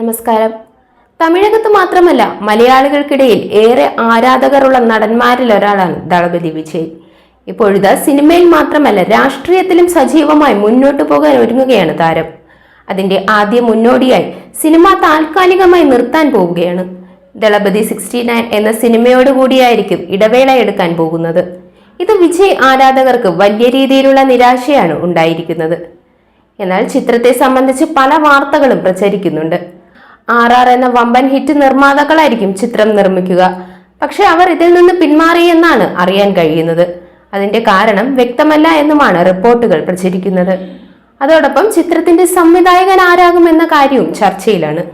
നമസ്കാരം. തമിഴകത്ത് മാത്രമല്ല മലയാളികൾക്കിടയിൽ ഏറെ ആരാധകരുള്ള നടന്മാരിൽ ഒരാളാണ് ദളപതി വിജയ്. ഇപ്പോഴിത് സിനിമയിൽ മാത്രമല്ല രാഷ്ട്രീയത്തിലും സജീവമായി മുന്നോട്ടു പോകാൻ ഒരുങ്ങുകയാണ് താരം. അതിന്റെ ആദ്യ മുന്നോടിയായി സിനിമ താൽക്കാലികമായി നിർത്താൻ പോവുകയാണ്. ദളപതി സിക്സ്റ്റി നയൻ എന്ന സിനിമയോടുകൂടിയായിരിക്കും ഇടവേള എടുക്കാൻ പോകുന്നത്. ഇത് വിജയ് ആരാധകർക്ക് വലിയ രീതിയിലുള്ള നിരാശയാണ് ഉണ്ടായിരിക്കുന്നത്. എന്നാൽ ചിത്രത്തെ സംബന്ധിച്ച് പല വാർത്തകളും പ്രചരിക്കുന്നുണ്ട്. ആർ ആർ എന്ന വമ്പൻ ഹിറ്റ് നിർമ്മാതാക്കളായിരിക്കും ചിത്രം നിർമ്മിക്കുക. പക്ഷെ അവർ ഇതിൽ നിന്ന് പിന്മാറി എന്നാണ് അറിയാൻ കഴിയുന്നത്. അതിന്റെ കാരണം വ്യക്തമല്ല എന്നുമാണ് റിപ്പോർട്ടുകൾ പ്രചരിക്കുന്നത്. അതോടൊപ്പം ചിത്രത്തിന്റെ സംവിധായകൻ ആരാകും എന്ന കാര്യവും ചർച്ചയിലാണ്.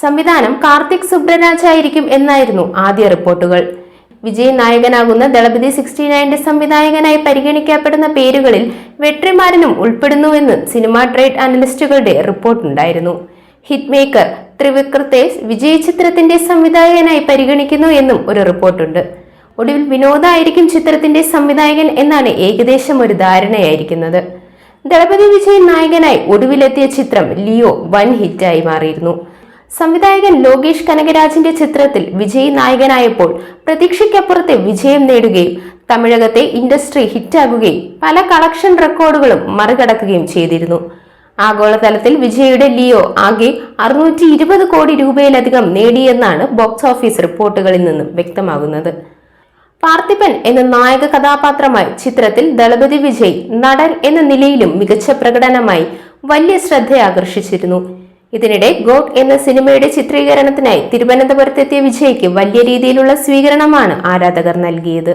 സംവിധാനം കാർത്തിക് സുബ്രരാജ് ആയിരിക്കും എന്നായിരുന്നു ആദ്യ റിപ്പോർട്ടുകൾ. വിജയ് നായകനാകുന്ന ദളപതി സിക്സ്റ്റി നയന്റെ സംവിധായകനായി പരിഗണിക്കപ്പെടുന്ന പേരുകളിൽ വെട്രിമാരനും ഉൾപ്പെടുന്നുവെന്ന് സിനിമാ ട്രേഡ് അനലിസ്റ്റുകളുടെ റിപ്പോർട്ടുണ്ടായിരുന്നു. ഹിറ്റ് മേക്കർ ത്രിവിക്രത്തേസ് വിജയ് ചിത്രത്തിന്റെ സംവിധായകനായി പരിഗണിക്കുന്നു എന്നും ഒരു റിപ്പോർട്ടുണ്ട്. ഒടുവിൽ വിനോദായിരിക്കും ചിത്രത്തിന്റെ സംവിധായകൻ എന്നാണ് ഏകദേശം ഒരു ധാരണയായിരിക്കുന്നത്. ദളപതി വിജയൻ നായകനായി ഒടുവിലെത്തിയ ചിത്രം ലിയോ വൻ ഹിറ്റായി മാറിയിരുന്നു. സംവിധായകൻ ലോകേഷ് കനകരാജിന്റെ ചിത്രത്തിൽ വിജയ് നായകനായപ്പോൾ പ്രതീക്ഷയ്ക്കപ്പുറത്തെ വിജയം നേടുകയും തമിഴകത്തെ ഇൻഡസ്ട്രി ഹിറ്റാകുകയും പല കളക്ഷൻ റെക്കോർഡുകളും മറികടക്കുകയും ചെയ്തിരുന്നു. ആഗോളതലത്തിൽ വിജയുടെ ലിയോ ആകെ അറുന്നൂറ്റി ഇരുപത് കോടി രൂപയിലധികം നേടിയെന്നാണ് ബോക്സ് ഓഫീസ് റിപ്പോർട്ടുകളിൽ നിന്നും വ്യക്തമാകുന്നത്. പാർത്ഥിപൻ എന്ന നായക കഥാപാത്രമായി ചിത്രത്തിൽ ദളപതി വിജയ് നടൻ എന്ന നിലയിലും മികച്ച പ്രകടനമായി വലിയ ശ്രദ്ധ ആകർഷിച്ചിരുന്നു ഇതിനിടെ ഗോഡ് എന്ന സിനിമയുടെ ചിത്രീകരണത്തിനായി തിരുവനന്തപുരത്തെത്തിയ വിജയ്ക്ക് വലിയ രീതിയിലുള്ള സ്വീകരണമാണ് ആരാധകർ നൽകിയത്.